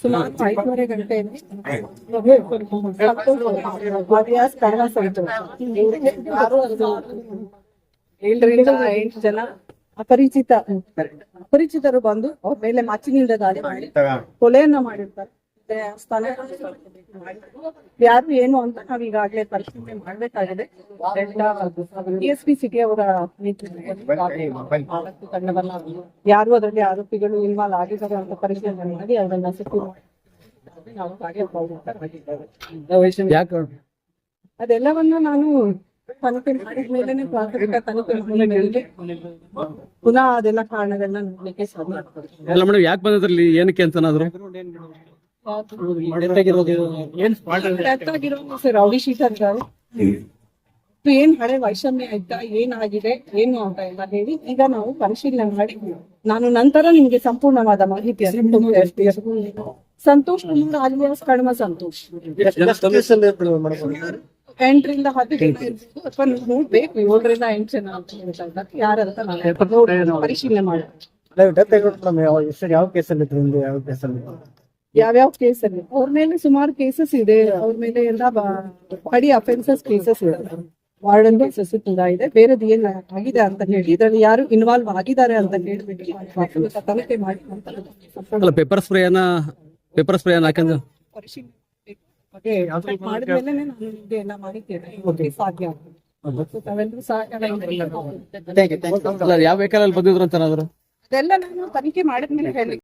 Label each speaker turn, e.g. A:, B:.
A: ಸುಮಾರು ಐದೂವರೆ ಏಳರಿಂದ ಎಂಟು ಜನ ಅಪರಿಚಿತ ಅಪರಿಚಿತರು ಬಂದು ಅವ್ರ ಮೇಲೆ ಮಚ್ಚಿನಿಂದ ದಾಳಿ ಮಾಡಿ ಕೊಲೆಯನ್ನ ಮಾಡಿರ್ತಾರೆ. ದೇವಸ್ಥಾನ ಯಾರು ಏನು ಅಂತ ನಾವ್ ಈಗಾಗಲೇ ಪರಿಶೀಲನೆ ಮಾಡ್ಬೇಕಾಗಿದೆ. ಎಸ್ ಪಿ ಸಿಟಿ ಅವರ ಯಾರು ಅದರಲ್ಲಿ ಆರೋಪಿಗಳು ಇನ್ವಾಲ್ವ್ ಆಗಿದ್ದಾರೆ ಅಂತ ಪರಿಶೀಲನೆ ಮಾಡಿ ಅದನ್ನ ಸಿಕ್ಕಿ ನಾವು ಅದೆಲ್ಲವನ್ನ ನಾನು ತನಿಖೆ ಮಾಡಿದ ಮೇಲೆ ಪ್ರಾಥಮಿಕ ತನಿಖೆ ಪುನಃ ಅದೆಲ್ಲ ಕಾರಣಗಳನ್ನ ನೋಡ್ಲಿಕ್ಕೆ ಸಾಧ್ಯ.
B: ಯಾಕೆ ಬಂದ್ರಲ್ಲಿ ಏನಕ್ಕೆ ಅಂತನಾದ್ರು
A: ಏನ್ ಹಳೆ ವೈಷಮ್ಯ ಆಯ್ತಾ ಏನಾಗಿದೆ ಏನು ಅಂತ ಎಲ್ಲ ಹೇಳಿ ಈಗ ನಾವು ಪರಿಶೀಲನೆ ಮಾಡಿ ನಾನು ನಂತರ ನಿಮ್ಗೆ ಸಂಪೂರ್ಣವಾದ ಮಾಹಿತಿ. ಸಂತೋಷ್ ಕುಮಾರ್ ಕಣ್ಮ ಸಂತೋಷ್ ಎಂಟರಿಂದ ಹತ್ತು ಅಥವಾ ಏಳರಿಂದ ಎಂಟು ಜನ ಯಾರಂತ ಪರಿಶೀಲನೆ ಮಾಡಿ
C: ಯಾವ ಕೇಸಲ್ಲಿ ಯಾವ ಕೇಸಲ್ಲಿ
A: ಯಾವ್ಯಾವ ಕೇಸಲ್ಲಿ ಅವ್ರ ಮೇಲೆ ಸುಮಾರು ಕೇಸಸ್ ಇದೆ. ಅವ್ರ ಮೇಲೆ ಎಲ್ಲ ಬಾಡಿ ಅಫೆನ್ಸಸ್ ಕೇಸಸ್ ಇದೆ. ವಾರ್ಡನ್ ಕೇಸಸ್ ಕೂಡ ಇದೆ. ಬೇರೆದು ಏನ್ ಆಗಿದೆ ಅಂತ ಹೇಳಿ. ಇದ್ರಲ್ಲಿ ಯಾರು ಇನ್ವಾಲ್ವ್ ಆಗಿದ್ದಾರೆ ಅಂತ ಹೇಳ್ಬಿಟ್ಟು ತನಿಖೆ ಮಾಡಿ
B: ಅಲ್ಲ ಪೇಪರ್ ಸ್ಪ್ರೇನ ಪೇಪರ್
A: ಪರಿಶೀಲನೆ ಮಾಡಿದ್ಮೇಲೆ ನಾನು ನಿಮ್ಗೆ ಎಲ್ಲ ಮಾಹಿತಿ ಕೊಡ್ಲಿಕ್ಕೆ ಸಾಧ್ಯ
B: ಅಲ್ಲ ಯಾವ ವೆಹಿಕಲ್ ಅಲ್ಲಿ ಬಂದಿದ್ರು ಅಂತ
A: ಅದೆಲ್ಲ ನಾನು ತನಿಖೆ ಮಾಡಿದ್ಮೇಲೆ ಹೇಳಿ